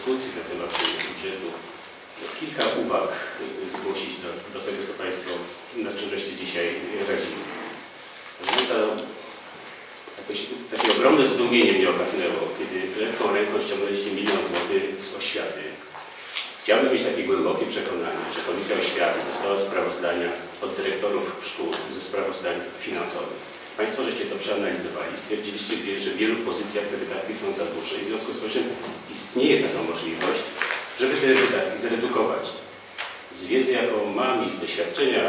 dyskusji na temat budżetu kilka uwag y, zgłosić do, do tego, co Państwo, nad czym żeście dzisiaj radzili. Państwa, jakoś takie ogromne zdumienie mnie ogarnęło, kiedy lekką ręką ściągnęliście milion złotych z oświaty. Chciałbym mieć takie głębokie przekonanie, że Komisja Oświaty dostała sprawozdania od dyrektorów szkół ze sprawozdań finansowych. Państwo żeście to przeanalizowali, stwierdziliście, że w wielu pozycjach te wydatki są za duże i w związku z powyższym istnieje taka możliwość, żeby te wydatki zredukować. Z wiedzy, jaką mam i z doświadczenia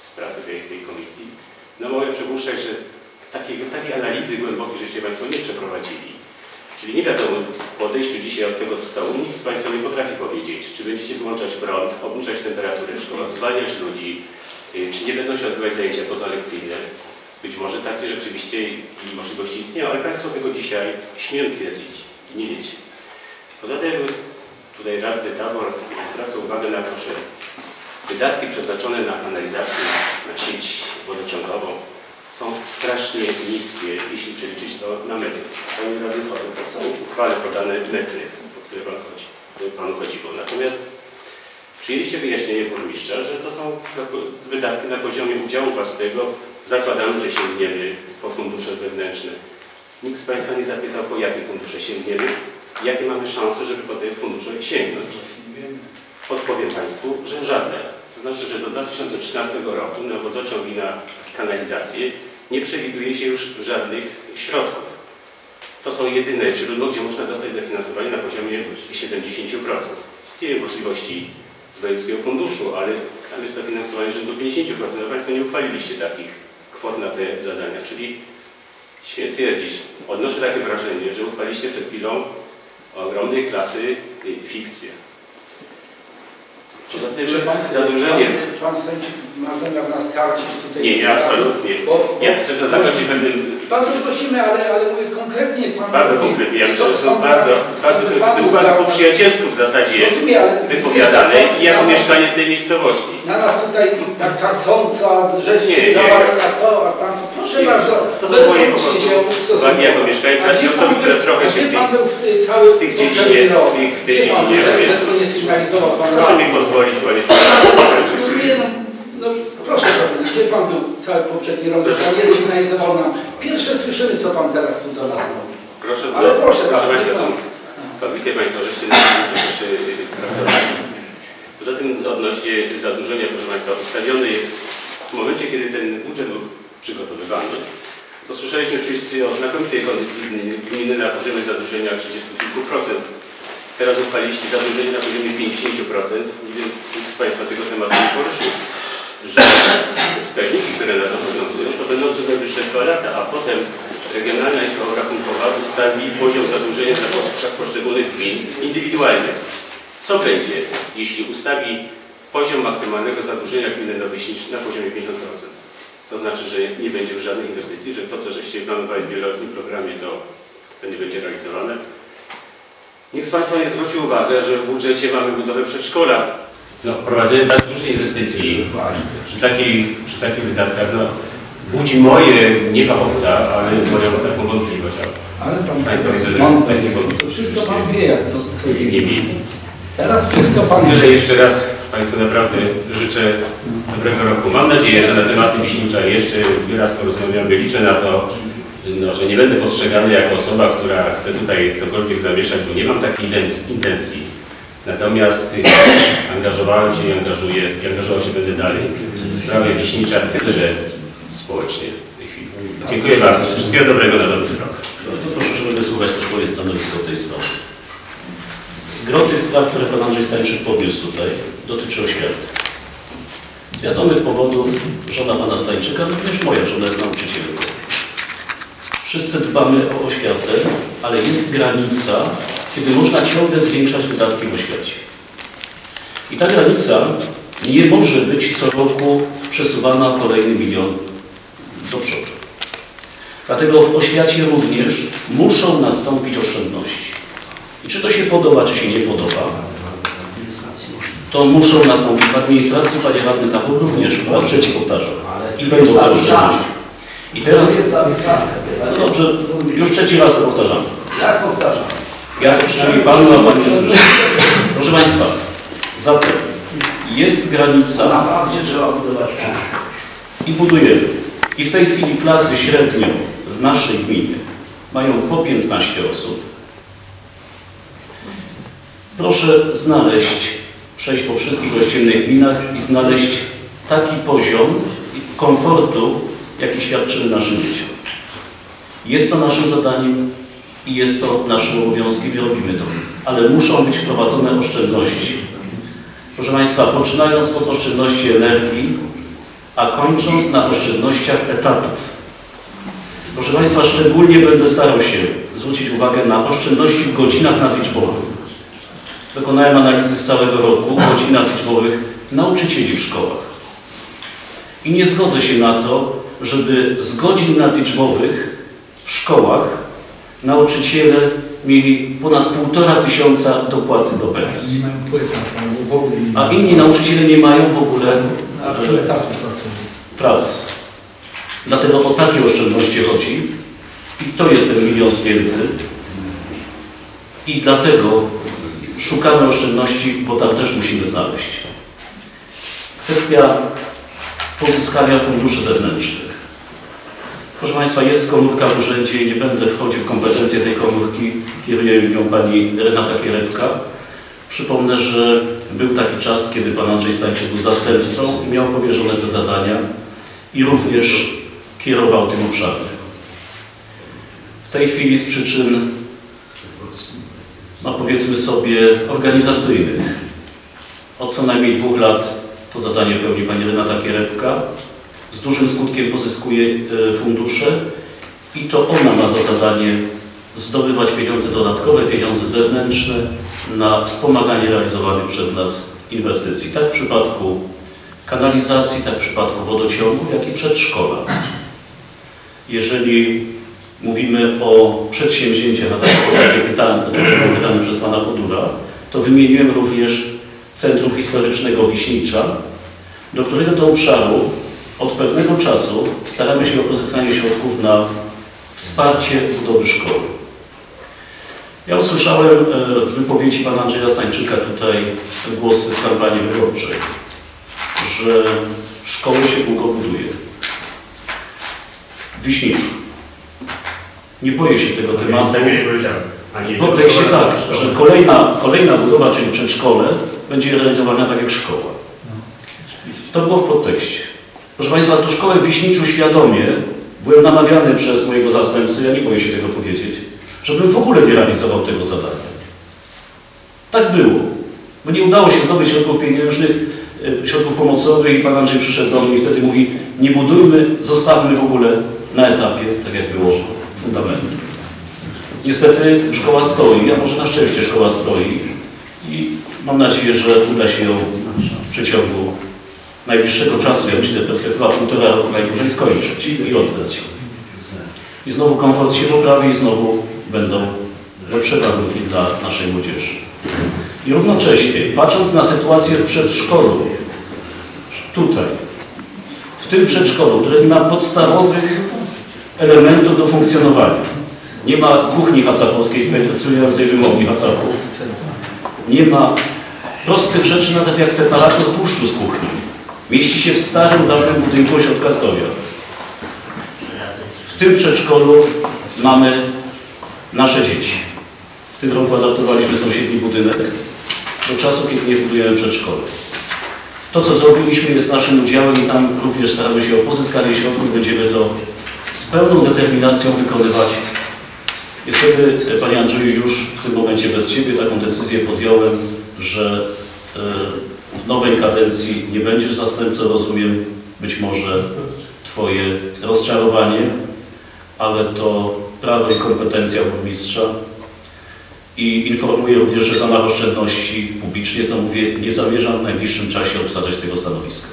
z pracy tej, tej komisji, no mogę przypuszczać, że takiej, takiej analizy głębokiej żeście Państwo nie przeprowadzili. Czyli nie wiadomo, po odejściu dzisiaj od tego stołu nikt z Państwa nie potrafi powiedzieć, czy będziecie wyłączać prąd, obniżać temperaturę w szkołach, zwalniać ludzi, y, czy nie będą się odbywać zajęcia pozalekcyjne. Być może takie rzeczywiście możliwości istnieją, ale Państwo tego dzisiaj śmiem twierdzić i nie wiecie. Poza tym tutaj radny Tabor zwraca uwagę na to, że wydatki przeznaczone na kanalizację, na sieć wodociągową są strasznie niskie, jeśli przeliczyć to na metry. Panie radny Chory, to są uchwale podane metry, o które pan chodzi, Panu chodziło. Natomiast przyjęliście wyjaśnienie burmistrza, że to są wydatki na poziomie udziału własnego. Zakładamy, że sięgniemy po fundusze zewnętrzne. Nikt z Państwa nie zapytał, po jakie fundusze sięgniemy, jakie mamy szanse, żeby po te fundusze sięgnąć. Odpowiem Państwu, że żadne. To znaczy, że do 2013 roku na wodociąg i na kanalizację nie przewiduje się już żadnych środków. To są jedyne źródła, gdzie można dostać dofinansowanie na poziomie 70%. Istnieją możliwości z wojewódzkiego funduszu, ale tam jest dofinansowanie rzędu 50%. No Państwo nie uchwaliliście takich kwot na te zadania, czyli śmiem twierdzić, odnoszę takie wrażenie, że uchwaliliście przed chwilą ogromnej klasy fikcję. Poza tym zadłużeniem... Pan, pan Stańczyk ma zamiar nas karcić tutaj... Nie, nie, absolutnie. Bo, ja chcę to zakończyć pewnym... Bardzo prosimy, ale, ale mówię konkretnie Pan... Bardzo konkretnie. Ja myślę, że są bardzo, bardzo konkretne uwagi po przyjacielsku w zasadzie wypowiadane. i jako mieszkanie z tej miejscowości. Na nas tutaj tak karcąca rzecz nie, zawarta to, a Pan... Proszę nie, bardzo, to są moje po prostu uwagi jako mieszkańca i osoby, które trochę się w tych, w tych dziedzinie, w tej dziedzinie... Proszę mi pozwolić, panie no, proszę powiedzieć, gdzie Pan był cały poprzedni rok, że Pan nie sygnalizował nam. Pierwsze słyszymy, co Pan teraz tu do nas mówi. Proszę, Ale proszę proszę Państwa, są komisje Państwa, żeście na tym też pracowali. Poza tym odnośnie zadłużenia, proszę Państwa, ustawiony jest w momencie, kiedy ten budżet był przygotowywany, to słyszeliśmy oczywiście o znakomitej kondycji gminy na poziomie zadłużenia 30 kilku procent. Teraz uchwaliliście zadłużenie na poziomie 50%. Nie wiem, nikt z Państwa tego tematu nie poruszył, że wskaźniki, które nas obowiązują, to będą przez najbliższe dwa lata, a potem Regionalna Izba Rachunkowa ustawi poziom zadłużenia dla poszczególnych gmin indywidualnych. Co będzie, jeśli ustawi poziom maksymalnego zadłużenia gminy na poziomie 50%? To znaczy, że nie będzie już żadnych inwestycji, że to, co żeście planowali w wieloletnim programie, to, nie będzie realizowane. Nikt z Państwa nie zwrócił uwagę, że w budżecie mamy budowę przedszkola. No, prowadzenie tak dużej inwestycji przy, takiej, przy takich wydatkach no, budzi moje, nie fachowca, ale moją taką wątpliwość. Ale Pan Państwo mam takie wątpliwości. Wszystko Pan wie, jak co, co nie, wie. Teraz wszystko Pan Tyle jeszcze raz Państwu naprawdę życzę dobrego roku. Mam nadzieję, że na tematy Wiśnicza jeszcze wyraz porozmawiamy. Liczę na to, no, że nie będę postrzegany jako osoba, która chce tutaj cokolwiek zamieszać, bo nie mam takiej intencji. Natomiast angażowałem się i angażuję, i angażował się będę dalej w sprawie Wiśnicza, tylże społecznie w tej chwili. Dziękuję bardzo. Wszystkiego dobrego na dobry rok. Bardzo proszę, żeby wysłuchać też moje stanowisko w tej sprawie. Gro tych spraw, które pan Andrzej Stańczyk podniósł tutaj, dotyczy oświaty. Z wiadomych powodów żona pana Stańczyka, również moja żona jest nauczycielką. Wszyscy dbamy o oświatę, ale jest granica, kiedy można ciągle zwiększać wydatki w oświacie. I ta granica nie może być co roku przesuwana kolejny milion do przodu. Dlatego w oświacie również muszą nastąpić oszczędności. I czy to się podoba, czy się nie podoba, to muszą nastąpić w administracji, panie radny Tabor również, po raz trzeci powtarzam. I będą te oszczędności. I teraz... No dobrze, już trzeci raz to powtarzam. Ja to przynajmniej Panu, a Pan nie słyszy. Proszę Państwa, zatem jest granica trzeba budować i budujemy. I w tej chwili klasy średnio w naszej gminie mają po 15 osób. Proszę znaleźć, przejść po wszystkich ościennych gminach i znaleźć taki poziom komfortu, jaki świadczymy naszym dzieciom. Jest to naszym zadaniem i jest to naszym obowiązkiem i robimy to. Ale muszą być wprowadzone oszczędności. Proszę Państwa, poczynając od oszczędności energii, a kończąc na oszczędnościach etatów. Proszę Państwa, szczególnie będę starał się zwrócić uwagę na oszczędności w godzinach nadliczbowych. Dokonałem analizy z całego roku godzin nadliczbowych nauczycieli w szkołach. I nie zgodzę się na to, żeby z godzin nadliczbowych w szkołach nauczyciele mieli ponad półtora tysiąca dopłaty do pensji. A inni nauczyciele nie mają w ogóle pracy. Dlatego o takie oszczędności chodzi i to jest ten milion zdjęty i dlatego szukamy oszczędności, bo tam też musimy znaleźć. Kwestia pozyskania funduszy zewnętrznych. Proszę Państwa, jest komórka w urzędzie i nie będę wchodził w kompetencje tej komórki. Kieruje nią Pani Renata Kierewka. Przypomnę, że był taki czas, kiedy Pan Andrzej Stańczyk był zastępcą i miał powierzone te zadania i również kierował tym obszarem. W tej chwili z przyczyn, no powiedzmy sobie, organizacyjnych, od co najmniej dwóch lat to zadanie pełni Pani Renata Kierepka. Z dużym skutkiem pozyskuje e, fundusze i to ona ma za zadanie zdobywać pieniądze dodatkowe, pieniądze zewnętrzne na wspomaganie realizowanych przez nas inwestycji. Tak w przypadku kanalizacji, tak w przypadku wodociągu, jak i przedszkola. Jeżeli mówimy o przedsięwzięciach, a tak takie pytanie, pytane przez Pana Podura, to wymieniłem również Centrum Historycznego Wiśnicza, do którego to obszaru od pewnego czasu staramy się o pozyskanie środków na wsparcie budowy szkoły. Ja usłyszałem e, w wypowiedzi pana Andrzeja Stańczyka tutaj głosy z kampanii wyborczej, że szkoły się długo buduje. W Wiśniczu. Nie boję się tego tematu. W kontekście tak, że kolejna, kolejna budowa, czyli przedszkole, będzie realizowana tak jak szkoła. To było w podtekście. Proszę Państwa, tu szkołę w Wiśniczu świadomie byłem namawiany przez mojego zastępcę, ja nie boję się tego powiedzieć, żebym w ogóle nie realizował tego zadania. Tak było. Bo nie udało się zdobyć środków pieniężnych, e, środków pomocowych i Pan Andrzej przyszedł do mnie i wtedy mówi, nie budujmy, zostawmy w ogóle na etapie, tak jak było fundamentu. Niestety szkoła stoi, a może na szczęście szkoła stoi i mam nadzieję, że uda się ją w przeciągu najbliższego czasu, ja myślę, perspektywa półtora roku najdłużej skończyć i oddać. I znowu komfort się poprawi i znowu będą lepsze warunki dla naszej młodzieży. I równocześnie, patrząc na sytuację w przedszkolu, tutaj, w tym przedszkolu, które nie ma podstawowych elementów do funkcjonowania, nie ma kuchni hacapowskiej spełniającej wymogi hacapu, nie ma prostych rzeczy, nawet jak separator tłuszczu z kuchni. Mieści się w starym, dawnym budynku ośrodka zdrowia. W tym przedszkolu mamy nasze dzieci. W tym roku adaptowaliśmy sąsiedni budynek do czasu, kiedy nie budujemy przedszkole. To, co zrobiliśmy, jest naszym udziałem i tam również staramy się o pozyskanie środków. Będziemy to z pełną determinacją wykonywać. Niestety, Panie Andrzeju, już w tym momencie bez Ciebie taką decyzję podjąłem, że w nowej kadencji nie będziesz zastępcą, rozumiem być może Twoje rozczarowanie, ale to prawo i kompetencja burmistrza. I informuję również, że w ramach oszczędności publicznie, to mówię, nie zamierzam w najbliższym czasie obsadzać tego stanowiska.